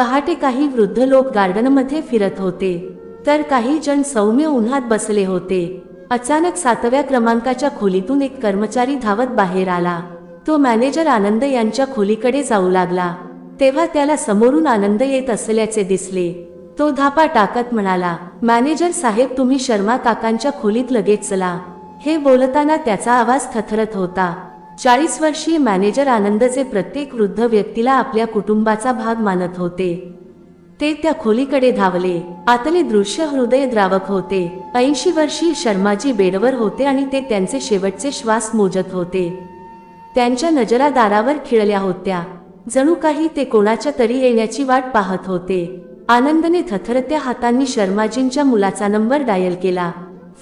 पहाटे काही वृद्ध लोक गार्डनमध्ये फिरत होते. तर काही जण सौम्य उन्हात बसले होते. अचानक सातव्या क्रमांकाच्या खोलीतून एक कर्मचारी धावत बाहेर आला. तो मॅनेजर आनंद यांच्या खोलीकडे जाऊ लागला. तेव्हा त्याला समोरून आनंद येत असल्याचे दिसले. तो धापा टाकत म्हणाला मॅनेजर साहेब तुम्ही शर्मा काकांच्या खोलीत लगेच चला. हे बोलताना त्याचा आवाज थथरत होता. चाळीस वर्षीय मॅनेजर आनंदचे प्रत्येक वृद्ध व्यक्तीला आपल्या कुटुंबाचा भाग मानत होते. ते त्या खोलीकडे धावले. आतले दृश्य हृदय द्रावक होते. ऐंशी वर्षीय शर्माजी बेडवर होते आणि ते त्यांचे शेवटचे श्वास मोजत होते. त्यांच्या नजरा दारावर खिळल्या होत्या. जणू काही ते कोणाच्या तरी येण्याची वाट पाहत होते. आनंदने थथरत्या हातांनी शर्माजींच्या मुलाचा नंबर डायल केला.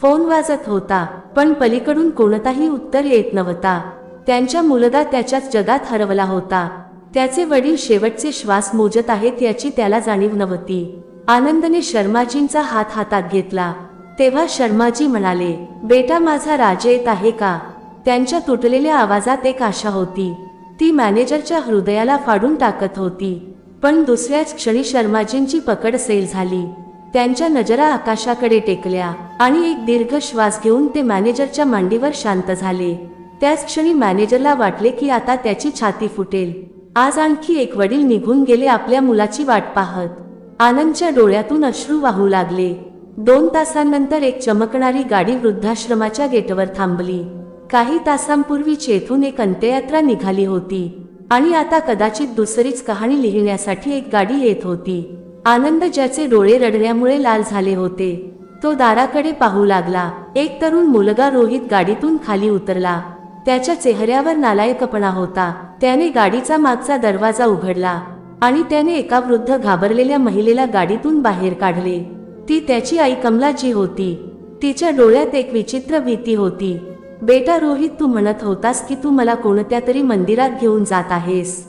फोन वाजत होता पण पलीकडून कोणताही उत्तर येत नव्हता. त्यांच्या मुलगा त्याच्याच जगात हरवला होता. त्याचे वडील शेवटचे श्वास मोजत आहेत याची त्याला जाणीव नव्हती. आनंदने शर्माजींचा हात हातात घेतला. तेव्हा शर्माजी म्हणाले बेटा माझा राजे येत आहे का? त्यांच्या तुटलेल्या आवाजात एक आशा होती. ती मॅनेजरच्या हृदयाला फाडून टाकत होती. पण दुसऱ्याच क्षणी शर्माजींची पकड सैल झाली. त्यांच्या नजरा आकाशाकडे टेकल्या आणि एक दीर्घ श्वास घेऊन ते मॅनेजरच्या मांडीवर शांत झाले. त्याच क्षणी मॅनेजरला वाटले की आता त्याची छाती फुटेल. आज आणखी एक वडील निघून गेले आपल्या मुलाची वाट पाहत. आनंदच्या डोळ्यातून अश्रू वाहू लागले. दोन तासांनंतर एक चमकणारी गाडी वृद्धाश्रमाच्या गेटवर थांबली. काही तासांपूर्वी येथून एक अंत्ययात्रा निघाली होती आणि आता कदाचित दुसरीच कहाणी लिहिण्यासाठी एक गाडी येत होती. आनंद ज्याचे डोळे रडण्यामुळे लाल झाले होते तो दाराकडे पाहू लागला. एक तरुण मुलगा रोहित गाडीतून खाली उतरला. त्याच्या चेहऱ्यावर नालायकपणा होता. त्याने गाडीचा मागचा दरवाजा उघडला आणि त्याने एका वृद्ध घाबरलेल्या महिलेला गाडीतून बाहेर काढले. ती त्याची आई कमलाजी होती. तिच्या डोळ्यात एक विचित्र भीती होती. बेटा रोहित तू म्हणत होतास की तू मला कोणत्या तरी मंदिरात घेऊन जात आहेस.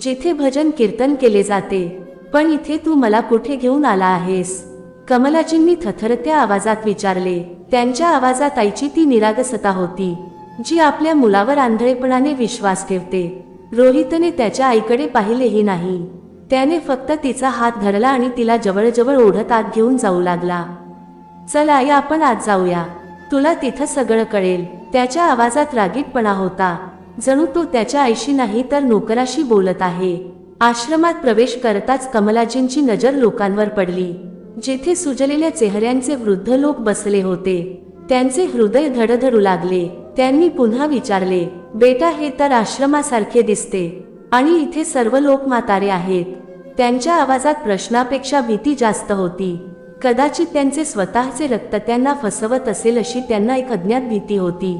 जिथे भजन कीर्तन केले जाते. पण इथे तू मला कुठे घेऊन आला आहेस? कमलाजींनी थथरत्या आवाजात विचारले. त्यांच्या आवाजात आईची ती निरागसता होती. जी आपल्या मुलावर आंधळेपणाने विश्वास ठेवते. रोहितने त्याच्या आईकडे पाहिलेही नाही. त्याने फक्त तिचा हात धरला आणि तिला जवळजवळ ओढत आत घेऊन जाऊ लागला. चल आई आपण आत जाऊया. तुला तिथं सगळं कळेल. त्याच्या आवाजात रागीटपणा होता. जणू तो त्याच्या आईशी नाही तर नोकराशी बोलत आहे. आश्रमात प्रवेश करताच कमलाजींची नजर लोकांवर पडली. जेथे सुजलेल्या चेहऱ्यांचे वृद्ध लोक बसले होते. त्यांचे हृदय धडधडू लागले. त्यांनी पुन्हा विचारले बेटा हे तर आश्रमासारखे दिसते. आणि इथे सर्व लोक म्हातारे आहेत. त्यांच्या आवाजात प्रश्नापेक्षा भीती जास्त होती. कदाचित त्यांचे स्वतःचे रक्त त्यांना फसवत असेल अशी त्यांना एक अज्ञात भीती होती.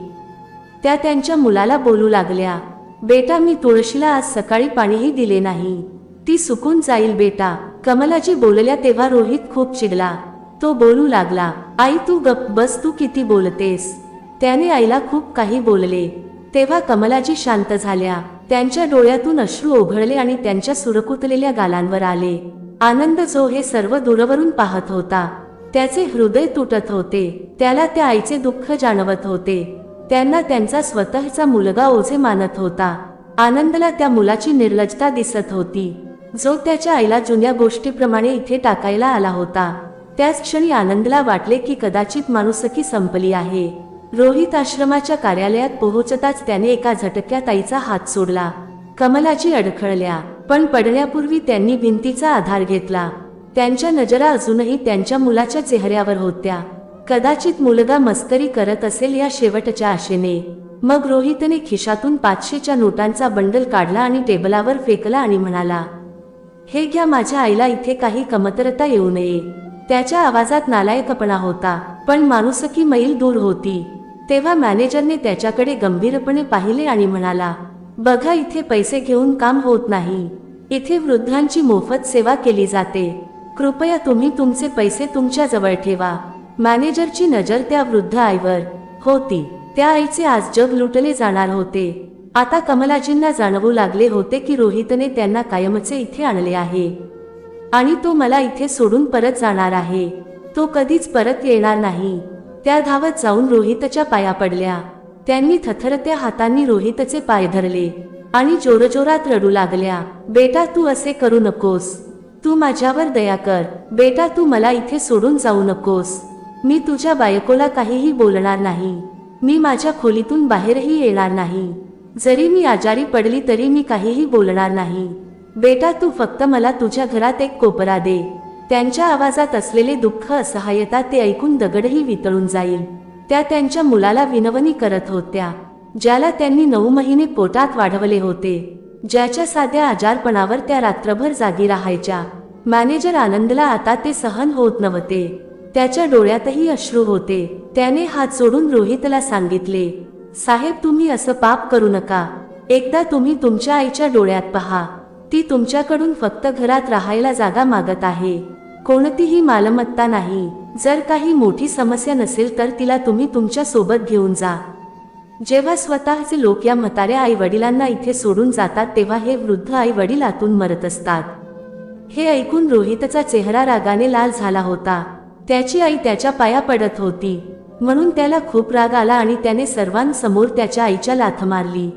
त्या त्यांच्या मुलाला बोलू लागल्या बेटा मी तुळशीला आज सकाळी पाणीही दिले नाही. ती सुकून जाईल बेटा. कमलाजी बोलल्या तेव्हा रोहित खूप चिडला. तो बोलू लागला आई तू गप बस तू किती बोलतेस. त्याने आईला खूप काही बोलले. तेव्हा कमलाजी शांत झाल्या. त्यांच्या डोळ्यातून अश्रू ओघळले आणि त्यांच्या सुरकुतलेल्या गालांवर आले. आनंद जो हे सर्व दूरवरून पाहत होता. त्याचे हृदय तुटत होते. त्याला त्या आईचे दुःख जाणवत होते. त्यांना त्यांचा स्वतःचा मुलगा ओझे मानत होता. आनंदला त्या मुलाची निर्लजता दिसत होती. जो त्याच्या आईला जुन्या गोष्टीप्रमाणे इथे टाकायला आला होता. त्याच क्षणी आनंदला वाटले की कदाचित माणुसकी संपली आहे. रोहित आश्रमाच्या कार्यालयात पोहोचताच त्याने एका झटक्या ताईचा हात सोडला. कमलाची अडखळल्या पण पडण्यापूर्वी त्यांनी भिंतीचा आधार घेतला. त्यांच्या नजरा अजूनही त्यांच्या मुलाच्या चेहऱ्यावर होत्या. कदाचित मुलगा मस्करी करत असेल या शेवटच्या आशेने. मग रोहितने खिशातून पाचशेच्या नोटांचा बंडल काढला आणि टेबलावर फेकला आणि म्हणाला हे घ्या माझ्या आईला इथे काही कमतरता येऊ नये. त्याच्या आवाजात नालायकपणा होता पण माणुसकी मैल दूर होती. तेव्हा मॅनेजरने त्याच्याकडे गंभीरपणे पाहिले आणि म्हणाला बघा इथे पैसे घेऊन काम होत नाही. इथे वृद्धांची मोफत सेवा केली जाते. कृपया तुम्ही तुमचे पैसे तुमच्या जवळ ठेवा. मॅनेजरची नजर त्या वृद्ध आईवर होती. त्या आईचे आज जग लुटले जाणार होते. आता कमलाजींना जाणवू लागले होते की रोहितने त्यांना कायमचे इथे आणले आहे. आणि तो मला इथे सोडून परत जाणार आहे. तो कधीच परत येणार नाही. त्या धावत जाऊन रोहितच्या पाया पडल्या. त्यांनी थथरत्या हातांनी रोहितचे पाय धरले आणि जोरजोरात रडू लागल्या. बेटा तू असे करू नकोस. तू माझ्यावर दया कर. बेटा तू मला इथे सोडून जाऊ नकोस. मी तुझ्या बायकोला काहीही बोलणार नाही. मी माझ्या खोलीतून बाहेरही येणार नाही. जरी मी आजारी पडली तरी मी काहीही बोलणार नाही. बेटा तू फक्त मला तुझ्या घरात एक कोपरा दे. त्यांच्या आवाजात असलेले दुःख असहाय्यता ते ऐकून दगडही वितळून जाईल. त्या त्यांच्या मुलाला विनवणी करत होत्या ज्याला त्यांनी नऊ महिने पोटात वाढवले होते ज्याच्या साध्या आजारपणावर त्या रात्रभर जागी राहायच्या. मॅनेजर आनंदला आता ते सहन होत नव्हते. त्याच्या डोळ्यातही अश्रू होते. त्याने हात जोडून रोहितला सांगितले साहेब तुम्ही असं पाप करू नका. एकदा तुम्ही तुमच्या आईच्या डोळ्यात पहा. ती तुमच्याकडून फक्त घरात राहायला जागा मागत आहे. कोणतीही मालमत्ता नाही. जर काही मोठी समस्या नसेल तर तिला तुम्ही तुमच्यासोबत घेऊन जा. जेव्हा स्वतःचे लोक या म्हाताऱ्या आई वडिलांना इथे सोडून जातात तेव्हा हे वृद्ध आई वडील आतून मरत असतात. हे ऐकून रोहितचा चेहरा रागाने लाल झाला होता. त्याची आई त्याच्या पाया पडत होती. म्हणून त्याला खूप राग आला आणि त्याने सर्वांसमोर त्याच्या आईच्या लाथ मारली.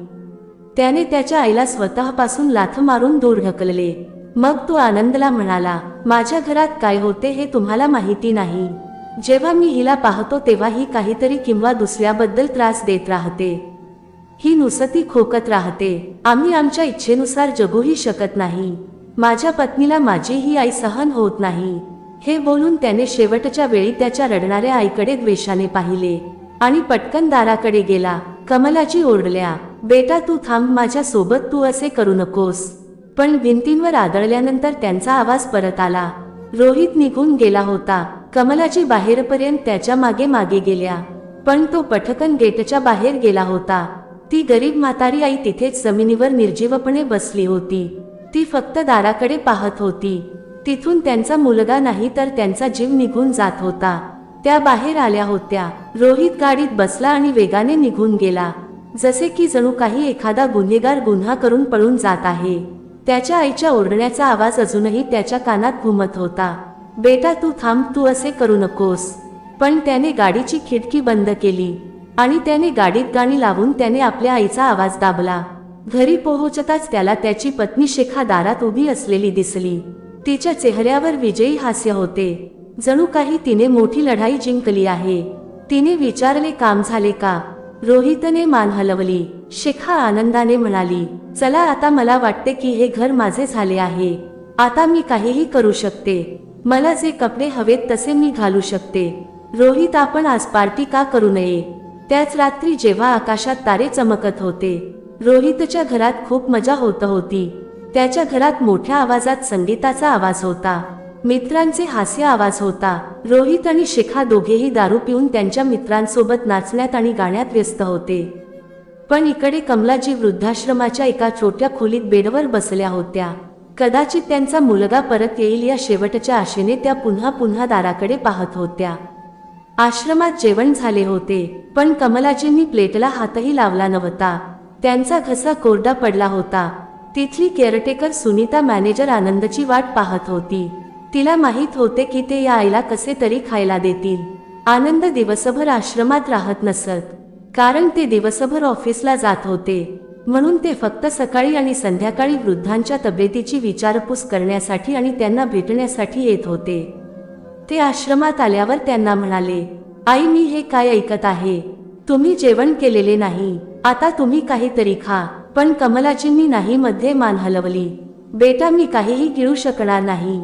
त्याने त्याच्या आईला स्वतःपासून लाथ मारून दूर ढकलले. मग तो आनंदला म्हणाला माझ्या घरात काय होते हे तुम्हाला माहिती नाही. जेव्हा मी हिला पाहतो तेव्हा ही काहीतरी किंवा दुसऱ्याबद्दल त्रास देत राहते. ही नुसती खोकत राहते. आम्ही आमच्या इच्छेनुसार जगूही शकत नाही. माझ्या पत्नीला माझी ही आई सहन होत नाही. हे बोलून त्याने शेवटच्या वेळी त्याच्या रडणाऱ्या आईकडे द्वेषाने पाहिले आणि पटकन दाराकडे गेला. कमलाची ओरडल्या बेटा तू थांब माझ्या सोबत तू असे करू नकोस. पण भिंतींवर आदळल्यानंतर त्यांचा आवाज परत आला. रोहित निघून गेला होता. कमलाची बाहेरपर्यंत त्याच्यामागे मागे गेल्या. पण तो पटकन गेटच्या बाहेर गेला होता. ती गरीब म्हातारी आई तिथेच जमिनीवर निर्जीवपणे बसली होती. ती फक्त दाराकडे पाहत होती. तिथून त्यांचा मुलगा नाही तर त्यांचा जीव निघून जात होता. त्या बाहेर आल्या होत्या. रोहित गाडीत बसला आणि वेगाने निघून गेला. जसे की जणू काही एखादा गुन्हेगार गुन्हा करून पळून जात आहे. त्याच्या आईच्या ओरडण्याचा आवाज अजूनही त्याच्या कानात घुमत होता. बेटा तू थांब तू असे करू नकोस. पण त्याने गाडीची खिडकी बंद केली आणि त्याने गाडीत गाणी लावून त्याने आपल्या आईचा आवाज दाबला. घरी पोहोचताच त्याला त्याची पत्नी शेखा दारात उभी असलेली दिसली. तिच्या चेहऱ्यावर विजयी हास्य होते. जणू काही तिने मोठी लढाई जिंकली आहे. तिने विचारले काम झाले का? रोहितने मान हलवली. शेखा आनंदाने म्हणाली चला आता मला वाटते की हे घर माझे झाले आहे. आता मी काहीही करू शकते. मला जे कपडे हवेत तसे मी घालू शकते. रोहित आपण आज पार्टी का करू नये? त्याच रात्री जेव्हा आकाशात तारे चमकत होते रोहितच्या घरात खूप मजा होत होती. त्याच्या घरात मोठ्या आवाजात संगीताचा आवाज होता. मित्रांचे हास्य आवाज होता. रोहित आणि शिखा दोघेही दारू पिऊन त्यांच्या मित्रांसोबत नाचण्यात आणि गाण्यात व्यस्त होते. पण इकडे कमलाजी वृद्धाश्रमाच्या एका छोट्या खोलीत बेडवर बसल्या होत्या. कदाचित त्यांचा मुलगा परत येईल या शेवटच्या आशेने त्या पुन्हा पुन्हा दाराकडे पाहत होत्या. आश्रमात जेवण झाले होते पण कमलाजींनी प्लेटला हातही लावला नव्हता. त्यांचा घसा कोरडा पडला होता. तिथली केअरटेकर सुनीता मॅनेजर आनंदची वाट पाहत होती. तिला माहीत होते की ते या आईला कसे तरी खायला देतील. आनंद दिवसभर आश्रमात राहत नसत. कारण ते दिवसभर ऑफिसला जात होते. म्हणून ते फक्त सकाळी आणि संध्याकाळी वृद्धांच्या तब्येतीची विचारपूस करण्यासाठी आणि त्यांना भेटण्यासाठी येत होते. ते आश्रमात आल्यावर त्यांना म्हणाले आई मी हे काय ऐकत आहे? तुम्ही जेवण केलेले नाही. आता तुम्ही काहीतरी खा. पण कमलाजींनी नाही मध्ये मान हलवली. बेटा मी काहीही गिळू शकणार नाही.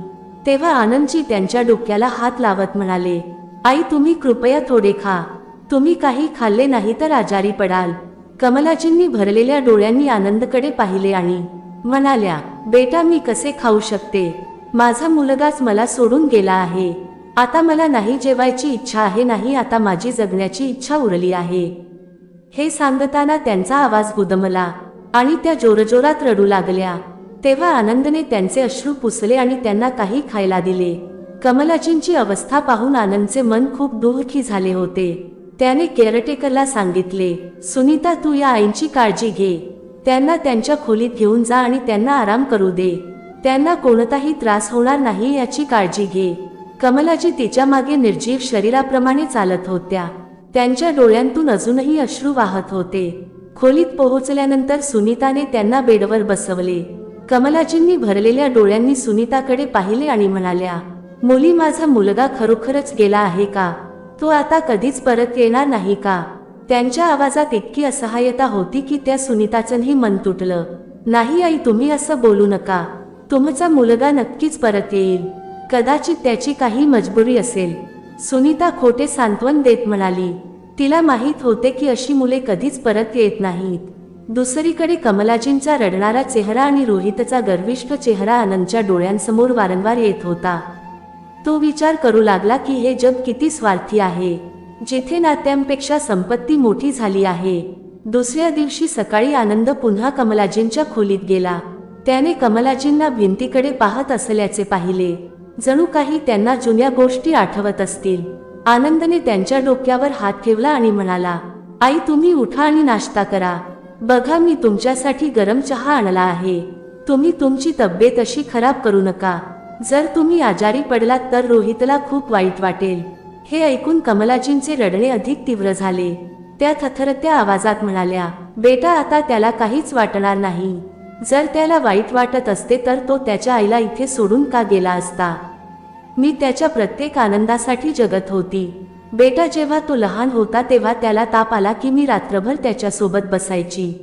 तेव्हा आनंदजी त्यांच्या डोक्याला हात लावत म्हणाले आई तुम्ही कृपया थोडे खा. तुम्ही काही खाल्ले नाही तर आजारी पडाल. कमलाजींनी भरलेल्या डोळ्यांनी आनंदकडे पाहिले आणि म्हणाल्या बेटा मी कसे खाऊ शकते? माझा मुलगाच मला सोडून गेला आहे. आता मला नाही जेवायची इच्छा आहे नाही आता माझी जगण्याची इच्छा उरली आहे. हे सांगताना त्यांचा आवाज गुदमला आणि त्या जोरजोरात रडू लागल्या. तेव्हा आनंदने त्यांचे अश्रू पुसले आणि त्यांना काही खायला दिले. कमलाजींची अवस्था पाहून आनंदचे मन खूप दुःखी झाले होते. त्याने केअरटेकरला सांगितले सुनीता तू या आईंची काळजी घे. त्यांना त्यांच्या खोलीत घेऊन जा आणि त्यांना आराम करू दे. त्यांना कोणताही त्रास होणार नाही याची काळजी घे. कमलाजी तिच्यामागे निर्जीव शरीराप्रमाणे चालत होत्या. त्यांच्या डोळ्यांतून अजूनही अश्रू वाहत होते. खोलीत पोहोचल्यानंतर सुनीताने त्यांना बेडवर बसवले. कमलाजींनी भरलेल्या डोळ्यांनी सुनीताकडे पाहिले आणि म्हणाल्या मुली माझा मुलगा खरोखरच गेला आहे का? तो आता कधीच परत येणार नाही का? त्यांच्या आवाजात इतकी असहाय्यता होती की त्या सुनीताचंही मन तुटलं. नाही आई तुम्ही असं बोलू नका. तुमचा मुलगा नक्कीच परत येईल. कदाचित त्याची काही मजबुरी असेल. सुनीता खोटे सांत्वन देत म्हणाली तिला माहीत होते की अशी मुले कधीच परत येत नाहीत. दुसरीकडे कमलाजींचा रडणारा चेहरा आणि रोहितचा गर्विष्ठ चेहरा आनंदच्या डोळ्यांसमोर वारंवार येत होता. तो विचार करू लागला की हे जग किती स्वार्थी आहे. जेथे नात्यांपेक्षा संपत्ती मोठी झाली आहे. दुसऱ्या दिवशी सकाळी आनंद पुन्हा कमलाजींच्या खोलीत गेला. त्याने कमलाजींना भिंतीकडे पाहत असल्याचे पाहिले. जणू काही त्यांना जुन्या गोष्टी आठवत असतील. आनंदने त्यांच्या डोक्यावर हात ठेवला आणि म्हणाला आई तुम्ही उठा आणि नाश्ता करा. बघा मी तुमच्यासाठी गरम चहा आणला आहे. तुम्ही तुमची तब्येत अशी खराब करू नका. जर तुम्ही आजारी पडलात तर रोहितला खूप वाईट वाटेल. हे ऐकून कमलाजींचे रडणे अधिक तीव्र झाले. त्या थथरत्या आवाजात म्हणाल्या बेटा आता त्याला काहीच वाटणार नाही. जर त्याला वाईट वाटत असते तर तो त्याच्या आईला इथे सोडून का गेला असता? मी त्याच्या प्रत्येक आनंदासाठी जगत होती. बेटा जेव्हा तो लहान होता तेव्हा त्याला ताप आला की मी रात्रभर त्याच्यासोबत बसायची.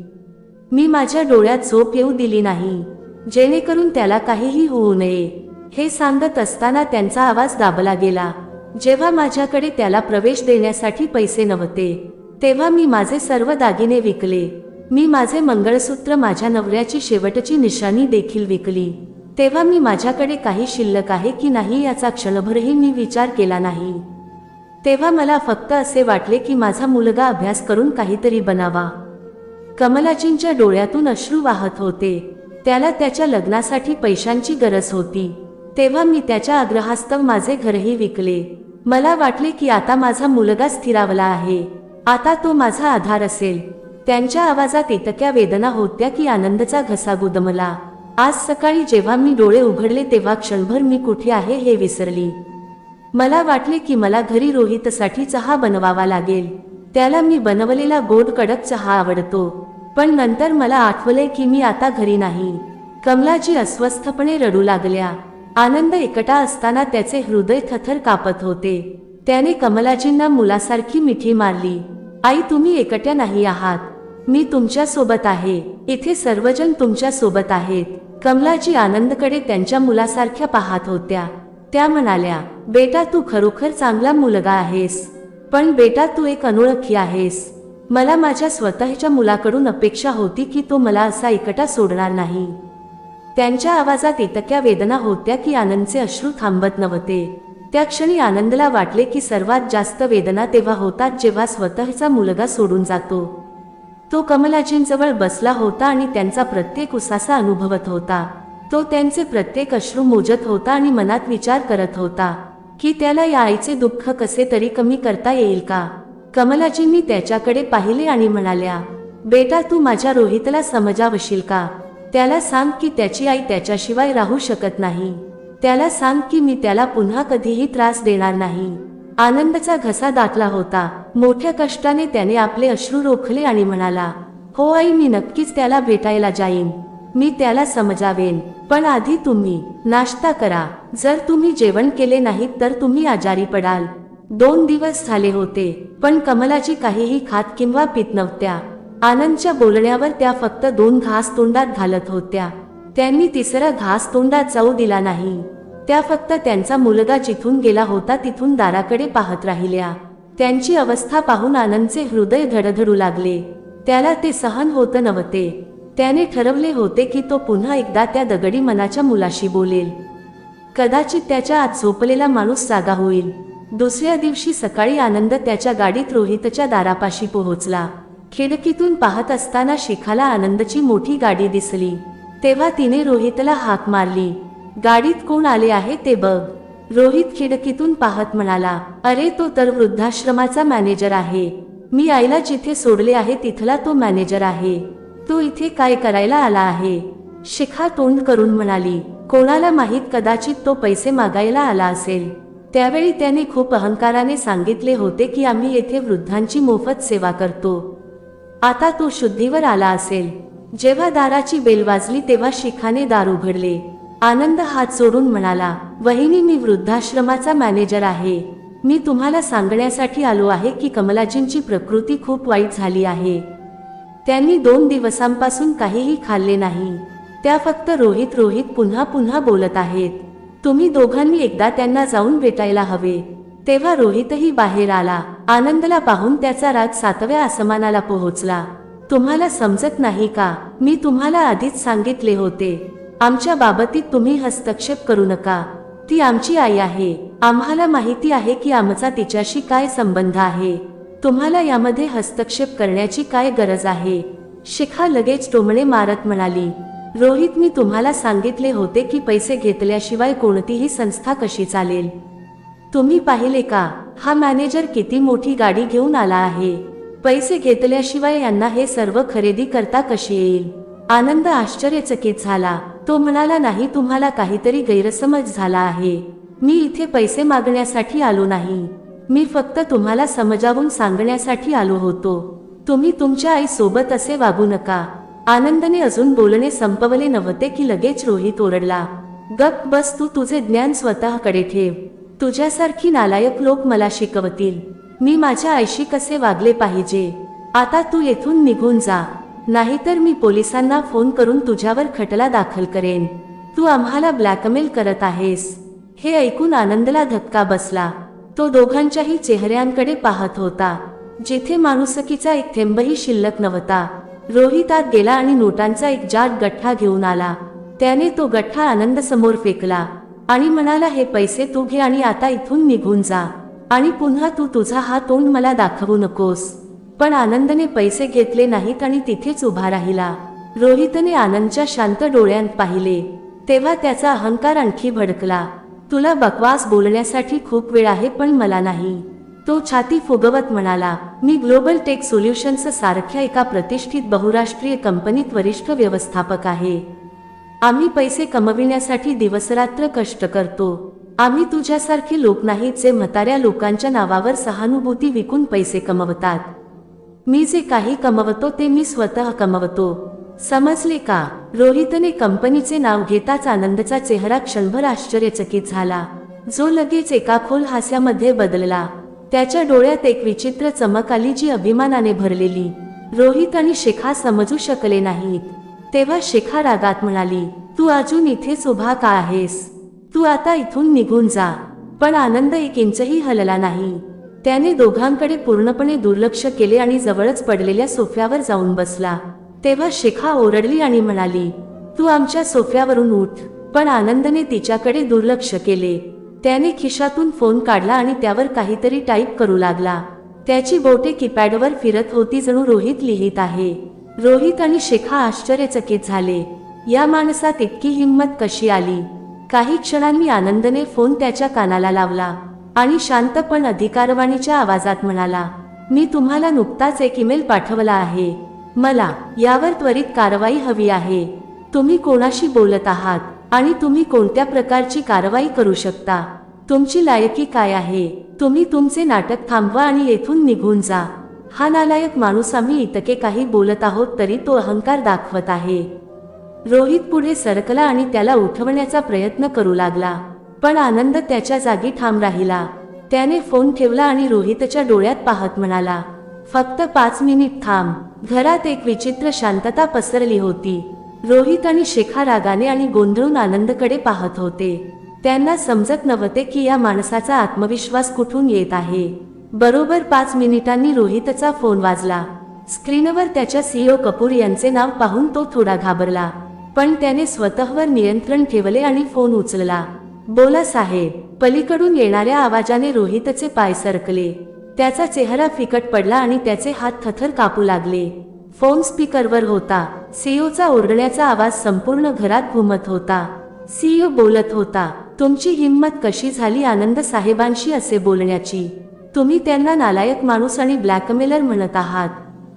मी माझ्या डोळ्यात झोप येऊ दिली नाही. जेणेकरून त्याला काहीही होऊ नये. हे सांगत असताना त्यांचा आवाज दाबला गेला. जेव्हा माझ्याकडे त्याला प्रवेश देण्यासाठी पैसे नव्हते तेव्हा मी माझे सर्व दागिने विकले. मी माझे मंगळसूत्र माझ्या नवऱ्याची शेवटची निशाणी देखील विकली. तेव्हा मी माझ्याकडे काही शिल्लक आहे की नाही याचा क्षणभरही मी विचार केला नाही. तेव्हा मला फक्त असे वाटले की माझा मुलगा अभ्यास करून काहीतरी बनावा. कमलाजींच्या डोळ्यातून अश्रू वाहत होते. त्याला त्याच्या लग्नासाठी पैशांची गरज होती. तेव्हा मी त्याच्या आग्रहास्तव माझे घरही विकले. मला वाटले की आता माझा मुलगा स्थिरावला आहे. आता तो माझा आधार असेल. त्यांच्या आवाजात इतक्या वेदना होत्या की आनंदचा घसा गुदमला आज सकाळी जेव्हा मी डोळे उघडले तेव्हा क्षणभर मी कुठे आहे हे विसरली. मला वाटले की मला घरी रोहितसाठी चहा बनवावा लागेल. त्याला मी बनवलेला गोड कडक चहा आवडतो. पण नंतर मला आठवले की मी आता घरी नाही. कमलाजी अस्वस्थपणे रडू लागल्या. आनंद एकटा असताना त्याचे हृदय थथर कापत होते. त्याने कमलाजींना मुलासारखी मिठी मारली. आई तुम्ही एकट्या नाही आहात. मी तुमच्यासोबत आहे. इथे सर्वजण तुमच्यासोबत आहेत. कमलाजी आनंदकडे त्यांच्या मुलासारख्या पाहत होत्या. त्या म्हणाल्या बेटा तू खरोखर चांगला मुलगा आहेस. पण बेटा तू एक अनोळखी आहेस. मला माझ्या स्वतःच्या मुलाकडून अपेक्षा होती की तो मला असा एकटा सोडणार नाही. त्यांच्या आवाजात इतक्या वेदना होत्या की आनंदचे अश्रू थांबत नव्हते. त्या क्षणी आनंदला वाटले की सर्वात जास्त वेदना तेव्हा होतात जेव्हा स्वतःचा मुलगा सोडून जातो. तो कमलाजींजवळ बसला होता आणि त्यांचा प्रत्येक उसासा अनुभवत होता. तो त्यांचे प्रत्येक अश्रू मोजत होता आणि मनात विचार करत होता की त्याला या आईचे दुःख कसे तरी कमी करता येईल का? कमलाजींनी त्याच्याकडे पाहिले आणि म्हणाल्या बेटा तू माझ्या रोहितला समजावशील का? त्याला सांग की त्याची आई त्याच्याशिवाय राहू शकत नाही. त्याला सांग की मी त्याला पुन्हा कधीही त्रास देणार नाही. आनंदचा घसा दाटला होता. मोठ्या कष्टाने त्याने आपले अश्रू रोखले आणि म्हणाला हो आई मी नक्कीच त्याला भेटायला जाईन. मी त्याला समजावेन. पण आधी तुम्ही नाश्ता करा. जर तुम्ही जेवण केले नाहीत तर तुम्ही आजारी पडाल. दोन दिवस झाले होते पण कमलाची काहीही खात किंवा पित नव्हत्या. आनंदच्या बोलण्यावर त्या फक्त दोन घास तोंडात घालत होत्या. त्यांनी तिसरा घास तोंडात जाऊ दिला नाही. त्या फक्त त्यांचा मुलगा जिथून गेला होता तिथून दाराकडे पाहत राहिल्या. त्यांची अवस्था पाहून आनंदचे हृदय धडधडू लागले. त्याला ते सहन होत नव्हते. त्याने ठरवले होते की तो पुन्हा एकदा त्या दगडी मनाच्या मुलाशी बोलेल. कदाचित त्याच्या आत झोपलेला माणूस जागा होईल. दुसऱ्या दिवशी सकाळी आनंद त्याच्या गाडीत रोहितच्या दारापाशी पोहोचला. खिडकीतून पाहत असताना शिखाला आनंदची मोठी गाडी दिसली. तेव्हा तिने रोहितला हाक मारली. गाडीत कोण आले आहे ते बघ. रोहित खिडकीतून पाहत म्हणाला अरे तो तर वृद्धाश्रमाचा मॅनेजर आहे. मी आईला जिथे सोडले आहे तिथला तो मॅनेजर आहे. तो इथे काय करायला आला आहे? शिखा तोंड करून म्हणाली कोणाला माहीत कदाचित तो पैसे मागायला आला असेल. त्यावेळी त्याने खूप अहंकाराने सांगितले होते की आम्ही येथे वृद्धांची मोफत सेवा करतो. आता तो शुद्धीवर आला असेल. जेव्हा दाराची बेल वाजली तेव्हा शिखाने दार उघडले. आनंद हात सोडून म्हणाला वहिनी मी वृद्धाश्रमाचा मॅनेजर आहे. मी तुम्हाला सांगण्यासाठी आलो आहे की कमलाजींची प्रकृती खूप वाईट झाली आहे. त्यांनी दोन दिवसांपासून काहीही खाल्ले नाही. त्या फक्त रोहित रोहित पुन्हा पुन्हा बोलत आहेत. तुम्ही दोघांनी एकदा त्यांना जाऊन भेटायला हवे. तेव्हा रोहितही बाहेर आला. आनंदला पाहून त्याचा राग सातव्या आसमानाला पोहोचला. तुम्हाला समजत नाही का? मी तुम्हाला आधीच सांगितले होते. आमच्या बाबतीत तुम्ही हस्तक्षेप करू नका. ती आमची आई आहे. आम्हाला माहिती आहे की आमचा तिच्याशी काय संबंध आहे. तुम्हाला यामध्ये हस्तक्षेप करण्याची काय गरज आहे? शिखा लगेच टोमणे मारत म्हणाली रोहित मी तुम्हाला सांगितले होते की पैसे घेतल्याशिवाय कोणतीही संस्था कशी चालेल. तुम्ही पाहिले का हा मॅनेजर किती मोठी गाडी घेऊन आला आहे. पैसे घेतल्याशिवाय यांना हे सर्व खरेदी करता कशी येईल? आनंद आश्चर्यचकित झाला. तो म्हणाला नाही तुम्हाला काहीतरी गैरसमज झाला आहे. मी इथे पैसे मागण्यासाठी आलो नाही. मी फक्त तुम्हाला समजावून सांगण्यासाठी आलो होतो. तुम्ही तुमच्या आईसोबत असे वागू नका. आनंदने अजून बोलणे संपवले नव्हते की लगेच रोहित ओरडला गप बस तू तुझे ज्ञान स्वतःकडे ठेव. तुझ्यासारखी नालायक लोक मला शिकवतील. मी माझ्या आईशी कसे वागले पाहिजे? आता तू येथून निघून जा. नाहीतर मी पोलिसांना फोन करून तुझ्यावर खटला दाखल करेन. तू आम्हाला ब्लॅकमेल करत आहेस. हे ऐकून आनंदला धक्का बसला. तो दोघांच्याही चेहऱ्यांकडे पाहत होता जेथे माणुसकीचा एक थेंबही शिल्लक नव्हता. रोहित आत गेला आणि नोटांचा एक जाट गठ्ठा घेऊन आला. त्याने तो गठ्ठा आनंद समोर फेकला आणि म्हणाला हे पैसे तू घे आणि आता इथून निघून जा. आणि पुन्हा तू तुझा हा तोंड मला दाखवू नकोस. पण आनंदने पैसे घेतले नाहीत आणि तिथेच उभा राहिला. रोहितने आनंदच्या शांत डोळ्यांत पाहिले. तेव्हा त्याचा अहंकार आणखी भडकला. तुला बकवास बोलण्यासाठी खूप वेळ आहे पण मला नाही. तो छाती फुगवत म्हणाला मी ग्लोबल टेक सोल्युशन्स सारख्या एका प्रतिष्ठित बहुराष्ट्रीय कंपनीत वरिष्ठ व्यवस्थापक आहे. आम्ही पैसे कमविण्यासाठी दिवसरात्र कष्ट करतो. आम्ही तुझ्यासारखे लोक नाहीत जे म्हाताऱ्या लोकांच्या नावावर सहानुभूती विकून पैसे कमवतात. मी जे काही कमवतो ते मी स्वतः कमवतो. समजले का? रोहितने कंपनीचे नाव घेताच आनंदचा चेहरा क्षणभर आश्चर्यचकित झाला. जो लगेच एका खोल हास्यामध्ये बदलला. त्याच्या डोळ्यात एक विचित्र चमक आली जी अभिमानाने भरलेली. रोहित आणि शेखा समजू शकले नाहीत. तेव्हा शेखा रागात म्हणाली तू अजून इथेच उभा का आहेस? तू आता इथून निघून जा. पण आनंद एक इंचही हलला नाही. त्याने दोघांकडे पूर्णपणे दुर्लक्ष केले आणि जवळच पडलेल्या सोफ्यावर जाऊन बसला. तेव्हा शिखा ओरडली आणि म्हणाली तू आमच्या सोफ्यावरून उठ. पण आनंदने तिच्याकडे दुर्लक्ष केले. त्याने खिशातून फोन काढला आणि त्यावर काहीतरी टाईप करू लागला. त्याची बोटे कीपॅडवर फिरत होती जणू रोहित लिहित आहे. रोहित आणि शेखा आश्चर्यचकित झाले. या माणसात इतकी हिंमत कशी आली? काही क्षणांनी आनंदने फोन त्याच्या कानाला लावला आणि शांत पण अधिकारवाणीच्या आवाजात म्हणाला मी तुम्हाला नुकताच एक ईमेल पाठवला आहे. मला यावर त्वरित कारवाई हवी आहे. तुम्ही कोणाशी बोलत आहात आणि तुम्ही कोणत्या प्रकारची कारवाई करू शकता? तुमची लायकी काय आहे? तुम्ही तुमचे नाटक थांबवा आणि येथून निघून जा. हा नालायक माणूस आम्ही इतके काही बोलत आहोत तरी तो अहंकार दाखवत आहे. रोहित पुढे सरकला आणि त्याला उठवण्याचा प्रयत्न करू लागला. पण आनंद त्याच्या जागी ठाम राहिला. त्याने फोन ठेवला आणि रोहितच्या डोळ्यात पाहत म्हणाला फक्त पाच मिनिट थांब. घरात एक विचित्र शांतता पसरली होती. रोहित आणि शेखा रागाने आणि गोंधळून आनंदकडे पाहत होते. त्यांना समजत नव्हते की या माणसाचा आत्मविश्वास कुठून येत आहे. बरोबर पाच मिनिटांनी रोहितचा फोन वाजला. स्क्रीनवर त्याच्या सीईओ कपूर यांचे नाव पाहून तो थोडा घाबरला. पण त्याने स्वतःवर नियंत्रण ठेवले आणि फोन उचलला. बोला साहेब. पलीकडून येणाऱ्या आवाजाने रोहितचे पाय सरकले. त्याचा चेहरा फिकट पडला आणि त्याचे हात थथर कापू लागले. फोन स्पीकरवर होता. सीईओचा ओरडण्याचा आवाज संपूर्ण घरात घुमत होता. सीईओ बोलत होता तुमची हिंमत कशी झाली आनंद साहेबांशी असे बोलण्याची? तुम्ही त्यांना नालायक माणूस आणि ब्लॅकमेलर म्हणत आहात.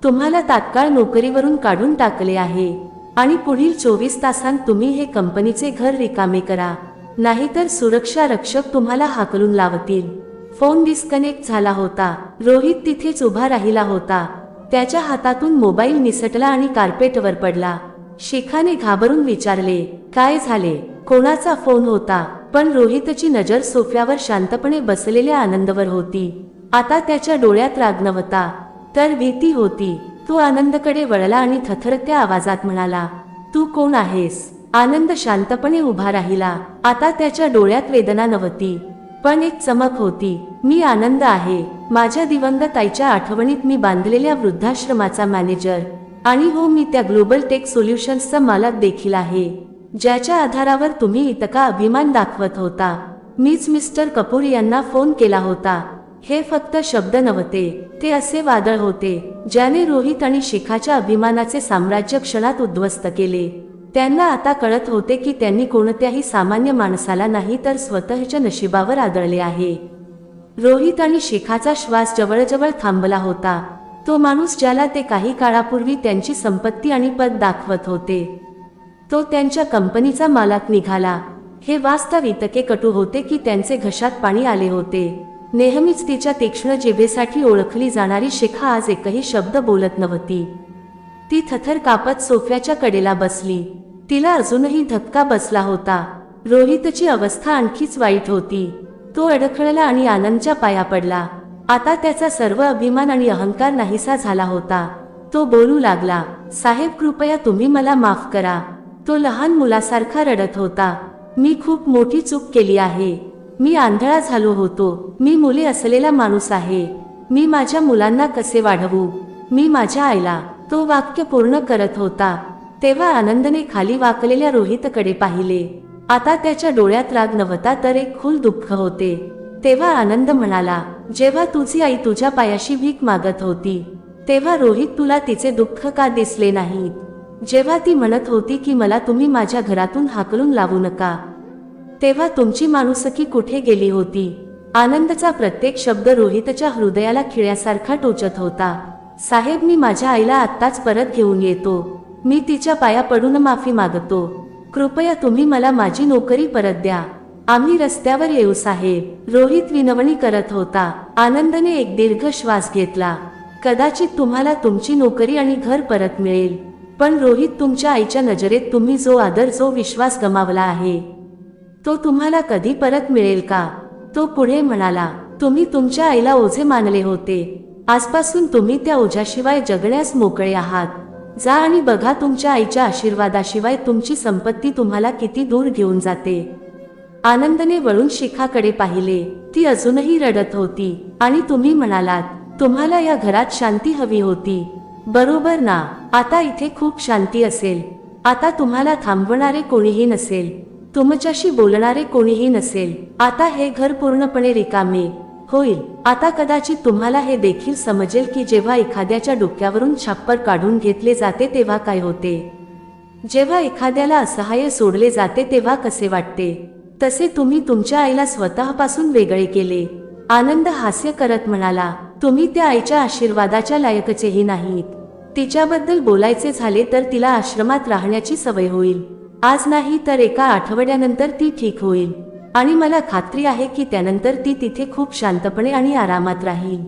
तुम्हाला तात्काळ नोकरीवरून काढून टाकले आहे. आणि पुढील चोवीस तासांत तुम्ही हे कंपनीचे घर रिकामे करा. नाहीतर सुरक्षा रक्षक तुम्हाला हाकलून लावतील. फोन डिस्कनेक्ट झाला होता. रोहित तिथेच उभा राहिला होता. त्याच्या हातातून मोबाईल निसटला आणि कार्पेटवर पडला. शिखाने घाबरून विचारले काय झाले? कोणाचा फोन होता? पण रोहितची नजर सोफ्यावर शांतपणे बसलेल्या आनंदवर होती. आता त्याच्या डोळ्यात राग नव्हता. तर भीती होती. तो आनंदकडे वळला आणि थथरत्या आवाजात म्हणाला तू कोण आहेस? आनंद शांतपणे उभा राहिला. आता त्याच्या डोळ्यात वेदना नव्हती. पण एक चमक होती. मी आनंद आहे. माझ्या दिवंगत आईच्या आठवणीत मी बांधलेल्या वृद्धाश्रमाचा मॅनेजर. आणि हो मी त्या ग्लोबल टेक सोल्युशन्सचा मालक देखील आहे. ज्याच्या आधारावर तुम्ही इतका अभिमान दाखवत होता. मीच मिस्टर कपूर यांना फोन केला होता. हे फक्त शब्द नव्हते. ते असे वादळ होते ज्याने रोहित आणि शिखाच्या अभिमानाचे साम्राज्य क्षणात उद्ध्वस्त केले. त्यांना आता कळत होते की त्यांनी कोणत्याही सामान्य माणसाला नाही तर स्वतःच्या नशिबावर आदळले आहे. रोहित आणि शिखाचा श्वास जवळजवळ थांबला होता. तो माणूस ज्याला ते काही काळापूर्वी त्यांची संपत्ती आणि पद दाखवत होते. तो त्यांच्या कंपनीचा मालक निघाला. हे वास्तव इतके कटू होते की त्यांचे घशात पाणी आले होते. नेहमीच तिच्या तीक्ष्ण जिभेसाठी ओळखली जाणारी शिखा आज एकही शब्द बोलत नव्हती. ती थथर कापत सोफ्याच्या कडेला बसली. तिला अजूनही धक्का बसला होता. रोहितची अवस्था आणखीच वाईट होती. तो अडखळला आणि आनंदच्या पाया पडला. आता त्याचा सर्व अभिमान आणि अहंकार नाहीसा झाला होता. तो बोलू लागला साहेब कृपया तुम्ही मला माफ करा. तो लहान मुलासारखा रडत होता. मी खूप मोठी चूक केली आहे. मी आंधळा झालो होतो. मी मुले असलेला माणूस आहे. मी माझ्या मुलांना कसे वाढवू? मी माझ्या आईला तो वाक्य पूर्ण करत होता. तेव्हा आनंदने खाली वाकलेल्या रोहितकडे पाहिले. आता त्याच्या डोळ्यात राग नव्हता तर एक खुल दुःख होते. तेव्हा आनंद म्हणाला जेव्हा तुझी आई तुझ्या पायाशी भीक मागत होती तेव्हा रोहित तुला तिचे दुःख का दिसले नाहीत? जेव्हा ती म्हणत होती की मला तुम्ही माझ्या घरातून हाकलून लावू नका तेव्हा तुमची माणुसकी कुठे गेली होती? आनंदचा प्रत्येक शब्द रोहितच्या हृदयाला खिळ्यासारखा टोचत होता. साहेब मी माझ्या आईला आत्ताच परत घेऊन येतो. मी तिच्या पाया पडून माफी मागतो. कृपया तुम्ही मला माझी नोकरी परत द्या. आम्ही रस्त्यावर येऊ साहेब. रोहित विनवणी करत होता. आनंदने एक दीर्घ श्वास घेतला. कदाचित तुम्हाला तुमची नोकरी आणि घर परत मिळेल. पण रोहित तुमच्या आईच्या नजरेत तुम्ही जो आदर जो विश्वास गमावला आहे तो तुम्हाला कधी परत मिळेल का? तो पुढे म्हणाला तुम्ही तुमच्या आईला ओझे मानले होते. आजपासून तुम्ही त्या ओझ्याशिवाय जगण्यास मोकळे आहात. जा आणि बघा तुमच्या आईच्या आशीर्वादाशिवाय तुमची संपत्ती तुम्हाला किती दूर घेऊन जाते. आनंदने वळून शिखाकडे पाहिले. ती अजूनही रडत होती. आणि तुम्ही म्हणालात तुम्हाला या घरात शांती हवी होती. बरोबर ना. आता इथे खूप शांती असेल. आता तुम्हाला थांबवणारे कोणीही नसेल. तुमच्याशी बोलणारे कोणीही नसेल. आता हे घर पूर्णपणे रिकामे. होईल. आता कदाचित तुम्हाला हे देखील समजेल की जेव्हा एखाद्याच्या डोक्यावरून छप्पर काढून घेतले जाते तेव्हा काय होते. जेव्हा एखाद्याला असहाय्य सोडले जाते तेव्हा कसे वाटते. तसे तुम्ही तुमच्या आईला स्वतःपासून वेगळे केले. आनंद हास्य करत म्हणाला तुम्ही त्या आईच्या आशीर्वादाच्या लायकचेही नाहीत. तिच्याबद्दल बोलायचे झाले तर तिला आश्रमात राहण्याची सवय होईल. आज नाही तर एका आठवड्यानंतर ती ठीक होईल. आणि मला खात्री आहे की त्यानंतर ती तिथे खूप शांतपणे आणि आरामात राहील.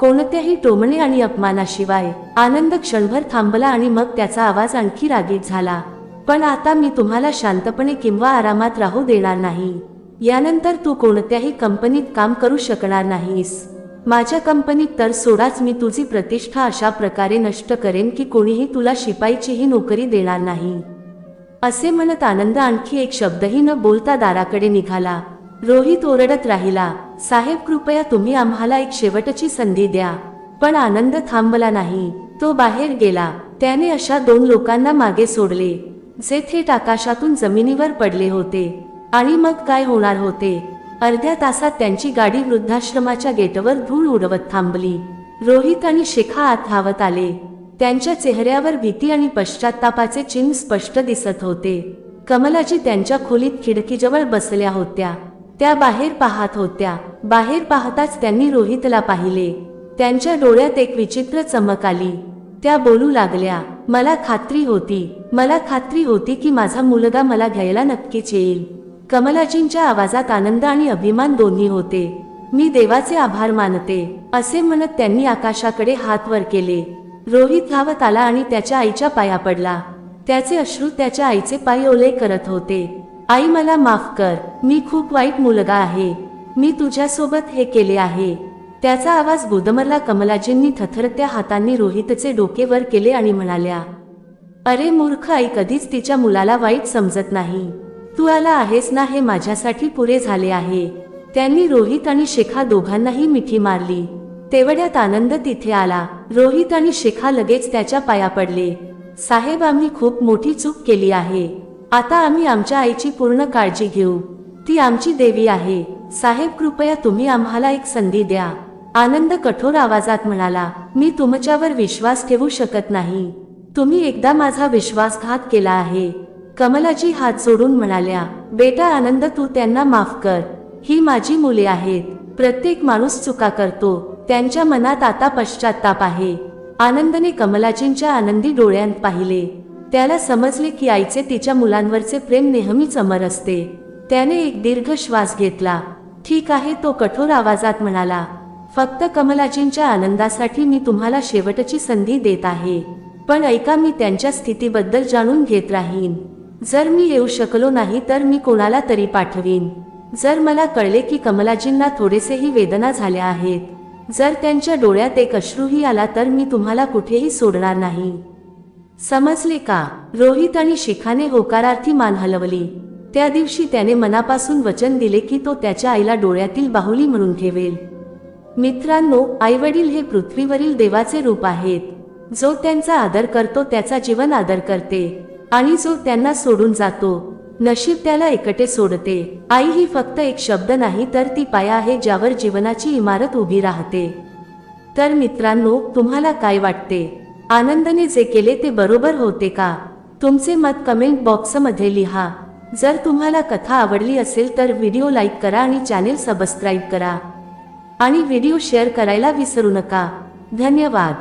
कोणत्याही टोमणे आणि अपमानाशिवाय आनंद क्षणभर थांबला आणि मग त्याचा आवाज आणखी रागीट झाला. पण आता मी तुम्हाला शांतपणे किंवा आरामात राहू देणार नाही. यानंतर तू कोणत्याही कंपनीत काम करू शकणार नाहीस. माझ्या कंपनीत तर सोडाच मी तुझी प्रतिष्ठा अशा प्रकारे नष्ट करेन की कोणीही तुला शिपाईचीही नोकरी देणार नाही. असे म्हणत आनंद आणखी एक शब्दही न बोलता दाराकडे निघाला. रोहित ओरडत राहिला साहेब कृपया तुम्ही आम्हाला एक शेवटची संधी द्या. पण आनंद थांबला नाही. तो बाहेर गेला. त्याने अशा दोन लोकांना मागे सोडले जे थेट आकाशातून जमिनीवर पडले होते. आणि मग काय होणार होते? अर्ध्या तासात त्यांची गाडी वृद्धाश्रमाच्या गेटवर धूळ उडवत थांबली. रोहित आणि शिखा आत धावत आले. त्यांच्या चेहऱ्यावर भीती आणि पश्चातापाचे चिन्ह स्पष्ट दिसत होते. कमलाजी त्यांच्या खोलीत खिडकीजवळ बसल्या होत्या. त्या बाहेर पाहत होत्या. बाहेर पाहताच त्यांनी रोहितला पाहिले. त्यांच्या डोळ्यात एक विचित्र चमक आली. त्या बोलू लागल्या मला खात्री होती. मला खात्री होती की माझा मुलगा मला घ्यायला नक्कीच येईल. कमलाजींच्या आवाजात आनंद आणि अभिमान दोन्ही होते. मी देवाचे आभार मानते असे म्हणत त्यांनी आकाशाकडे हात वर केले. रोहित धावत आला आणि त्याच्या आईच्या पाया पडला. त्याचे अश्रू त्याच्या आईचे पाय ओले करत होते. आई मला माफ कर. मी खूप वाईट मुलगा आहे. मी तुझ्यासोबत हे केले आहे. त्याचा आवाज गोदमरला कमलाजींनी थथरत्या हातांनी रोहितचे डोके वर केले आणि म्हणाल्या अरे मूर्ख आई कधीच तिच्या मुलाला वाईट समजत नाही. तू आला आहेस ना हे माझ्यासाठी पुरे झाले आहे. त्यांनी रोहित आणि शेखा दोघांनाही मिठी मारली. तेवढ्यात आनंद तिथे आला. रोहित आणि शेखा लगेच त्याच्या पाया पडले. साहेब आम्ही खूप मोठी चूक केली आहे. आता आम्ही आमच्या आईची पूर्ण काळजी घेऊ. ती आमची देवी आहे. साहेब कृपया तुम्ही आम्हाला एक संधी द्या. आनंद कठोर आवाजात म्हणाला मी तुमच्यावर विश्वास ठेवू शकत नाही. तुम्ही एकदा माझा विश्वासघात केला आहे. कमलाजी हात जोडून म्हणाल्या बेटा आनंद तू त्यांना माफ कर. ही माझी मुले आहेत. प्रत्येक माणूस चुका करतो. त्यांच्या मनात आता पश्चाताप आहे. आनंदने कमलाजींच्या आनंदी डोळ्यांत पाहिले. त्याला समजले की आईचे तिच्या मुलांवरचे प्रेम नेहमीच अमर असते. त्याने एक दीर्घ श्वास घेतला. ठीक आहे तो कठोर आवाजात म्हणाला. फक्त कमलाजींच्या आनंदासाठी मी तुम्हाला शेवटची संधी देत आहे. पण ऐका मी त्यांच्या स्थितीबद्दल जाणून घेत राहीन. जर मी येऊ शकलो नाही तर मी कोणाला तरी पाठवीन. जर मला कळले की कमलाजींना थोडेसेही वेदना झाल्या आहेत जर त्यांच्या डोळ्यात एक अश्रूही आला तर मी तुम्हाला कुठेही सोडणार नाही. समजले का? रोहित आणि शिखाने होकारार्थी मान हलवली. त्या दिवशी त्याने मनापासून वचन दिले की तो त्याच्या आईला डोळ्यातील बाहुली म्हणून ठेवेल. मित्रांनो आईवडील हे पृथ्वीवरील देवाचे रूप आहेत. जो त्यांचा आदर करतो त्याचा जीवन आदर करते आणि जो त्यांना सोडून जातो नशीब त्याला एकटे सोडते. आई ही फक्त एक शब्द नाही तर ती पाया आहे ज्यावर जीवनाची इमारत उभी राहते. तर मित्रांनो तुम्हाला काय वाटते? आनंदने जे केले ते बरोबर होते का? तुमचे मत कमेंट बॉक्समध्ये लिहा. जर तुम्हाला कथा आवडली असेल तर व्हिडिओ लाईक करा आणि चॅनेल सबस्क्राईब करा. आणि व्हिडिओ शेअर करायला विसरू नका. धन्यवाद.